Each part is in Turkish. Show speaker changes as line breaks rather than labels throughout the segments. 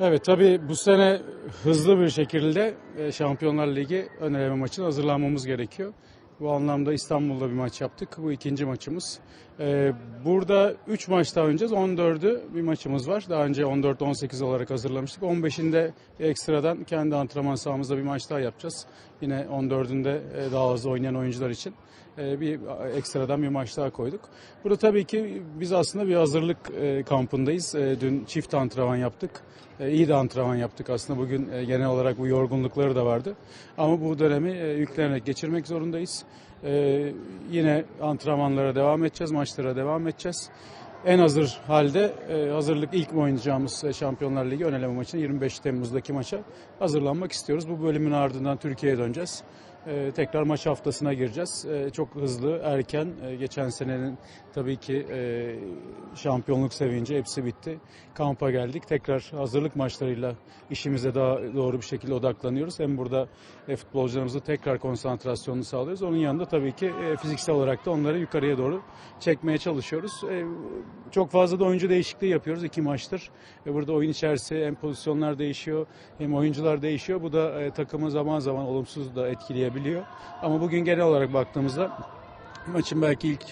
Evet tabii bu sene hızlı bir şekilde e, Şampiyonlar Ligi ön eleme maçına hazırlanmamız gerekiyor. Bu anlamda İstanbul'da bir maç yaptık. Bu ikinci maçımız. E, Burada 3 maç daha oynayacağız. 14'ü bir maçımız var. Daha önce 14-18 olarak hazırlamıştık. 15'inde ekstradan kendi antrenman sahamızda bir maç daha yapacağız. Yine 14'ünde e, daha hızlı oynayan oyuncular için e, bir ekstradan bir maç daha koyduk. Burada tabii ki biz aslında bir hazırlık e, kampındayız. E, Dün çift antrenman yaptık. E, İyi de antrenman yaptık aslında. Bugün e, genel olarak bu yorgunlukları da vardı. Ama bu dönemi e, yüklenerek geçirmek zorundayız. E, Yine antrenmanlara devam edeceğiz, maçlara devam edeceğiz. En hazır halde e, hazırlık ilk oynayacağımız e, Şampiyonlar Ligi ön eleme maçına 25 Temmuz'daki maça hazırlanmak istiyoruz. Bu bölümün ardından Türkiye'ye döneceğiz. E, tekrar maç haftasına gireceğiz. E, çok hızlı, erken. E, geçen senenin tabii ki e, şampiyonluk sevinci hepsi bitti. Kampa geldik. Tekrar hazırlık maçlarıyla işimize daha doğru bir şekilde odaklanıyoruz. Hem burada e, futbolcularımızın tekrar konsantrasyonunu sağlıyoruz. Onun yanında tabii ki e, fiziksel olarak da onları yukarıya doğru çekmeye çalışıyoruz. E, çok fazla da oyuncu değişikliği yapıyoruz iki maçtır. E, burada oyun içerisi hem pozisyonlar değişiyor hem oyuncular değişiyor. Bu da e, takımı zaman zaman olumsuz da etkileyebiliyor. Ama bugün genel olarak baktığımızda Maçın belki ilk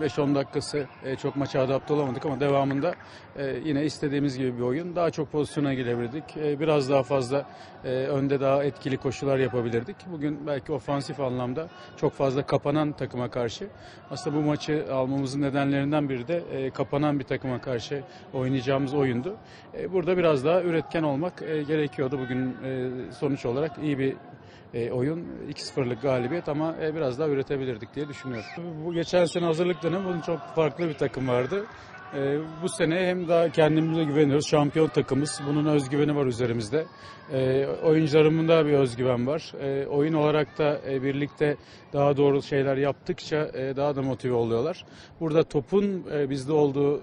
e, 5-10 dakikası e, çok maça adapte olamadık ama devamında e, yine istediğimiz gibi bir oyun. Daha çok pozisyona girebilirdik. E, Biraz daha fazla e, önde daha etkili koşular yapabilirdik. Bugün belki ofansif anlamda çok fazla kapanan takıma karşı. Aslında bu maçı almamızın nedenlerinden biri de e, kapanan bir takıma karşı oynayacağımız oyundu. E, Burada biraz daha üretken olmak e, gerekiyordu. Bugün e, sonuç olarak iyi bir e, oyun 2-0'lık galibiyet ama e, biraz daha üretebilirdik diye düşünüyorum. Bu geçen sene hazırlık dönemi bunun çok farklı bir takım vardı. E, bu sene hem daha kendimize güveniyoruz. Şampiyon takımız. Bunun özgüveni var üzerimizde. E, oyuncularımın da bir özgüven var. E, oyun olarak da e, birlikte daha doğru şeyler yaptıkça e, daha da motive oluyorlar. Burada topun e, bizde olduğu e,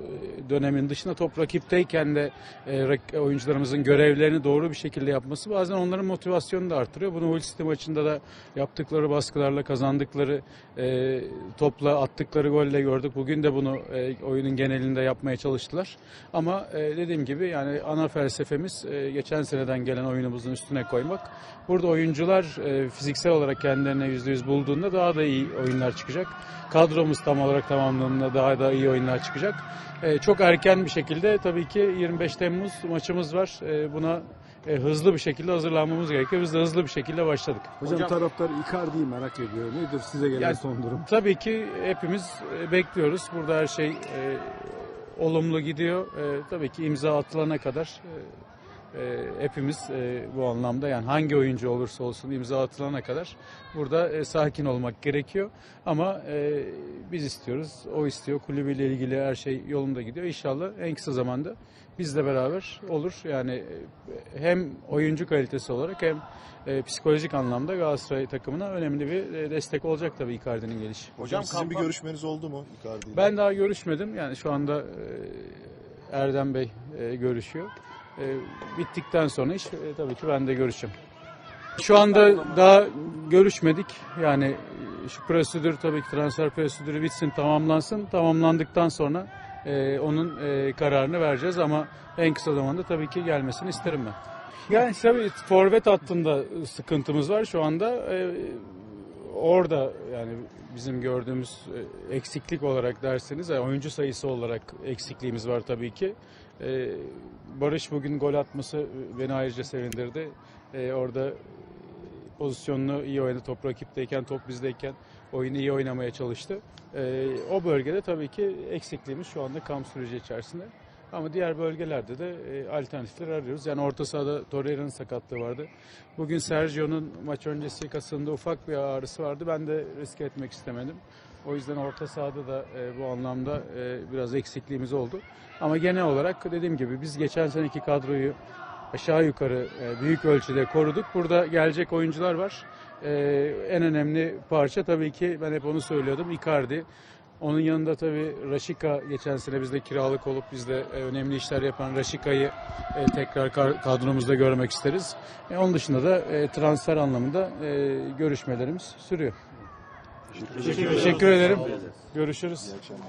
dönemin dışında top rakipteyken de e, oyuncularımızın görevlerini doğru bir şekilde yapması bazen onların motivasyonunu da artırıyor. Bunu Hull City maçında da yaptıkları baskılarla kazandıkları e, topla attıkları golle gördük. Bugün de bunu e, oyunun genelinde yapmaya çalıştılar. Ama e, dediğim gibi yani ana felsefemiz e, geçen seneden gelen oyunumuzun üstüne koymak. Burada oyuncular e, fiziksel olarak kendilerine yüzde yüz bulduğunda daha da iyi oyunlar çıkacak. Kadromuz tam olarak tamamlandığında daha da iyi oyunlar çıkacak. E, çok erken bir şekilde tabii ki 25 Temmuz maçımız var. E, buna e, hızlı bir şekilde hazırlanmamız gerekiyor. Biz de hızlı bir şekilde başladık.
Hocam, taraftar Icardi'yi merak ediyor. Nedir size gelen
Yani-
son durum?
Tabii ki hepimiz e, bekliyoruz. Burada her şey e, olumlu gidiyor. E, tabii ki imza atılana kadar e, e, hepimiz e, bu anlamda yani hangi oyuncu olursa olsun imza atılana kadar burada e, sakin olmak gerekiyor. Ama e, biz istiyoruz, o istiyor. Kulübüyle ilgili her şey yolunda gidiyor. İnşallah en kısa zamanda bizle beraber olur. Yani e, hem oyuncu kalitesi olarak hem e, psikolojik anlamda Galatasaray takımına önemli bir e, destek olacak tabii Icardi'nin gelişi.
Hocam sizin bir
kampa-
görüşmeniz oldu mu Icardi ile?
Ben daha görüşmedim. Yani şu anda e, Erdem Bey e, görüşüyor. E, bittikten sonra iş e, tabii ki ben de görüşeceğim. Şu anda daha görüşmedik. Yani e, şu prosedür tabii ki transfer prosedürü bitsin, tamamlansın. Tamamlandıktan sonra e, onun e, kararını vereceğiz ama en kısa zamanda tabii ki gelmesini isterim ben. Yani tabii forvet hattında sıkıntımız var şu anda. E, orada yani bizim gördüğümüz e, eksiklik olarak derseniz yani oyuncu sayısı olarak eksikliğimiz var tabii ki. E, Barış bugün gol atması beni ayrıca sevindirdi. E, orada pozisyonunu iyi oynadı. Top rakipteyken, top bizdeyken oyunu iyi oynamaya çalıştı. E, o bölgede tabii ki eksikliğimiz şu anda kamp süreci içerisinde. Ama diğer bölgelerde de e, alternatifler arıyoruz. Yani orta sahada Torreira'nın sakatlığı vardı. Bugün Sergio'nun maç öncesi kasında ufak bir ağrısı vardı. Ben de riske etmek istemedim. O yüzden orta sahada da e, bu anlamda e, biraz eksikliğimiz oldu. Ama genel olarak dediğim gibi biz geçen seneki kadroyu aşağı yukarı e, büyük ölçüde koruduk. Burada gelecek oyuncular var. E, en önemli parça tabii ki ben hep onu söylüyordum Icardi. Onun yanında tabii Raşika geçen sene bizde kiralık olup bizde e, önemli işler yapan Raşika'yı e, tekrar kadromuzda görmek isteriz. E, onun dışında da transfer anlamında görüşmelerimiz sürüyor. Teşekkür, Teşekkür, ederim. Görüşürüz.
İyi akşamlar.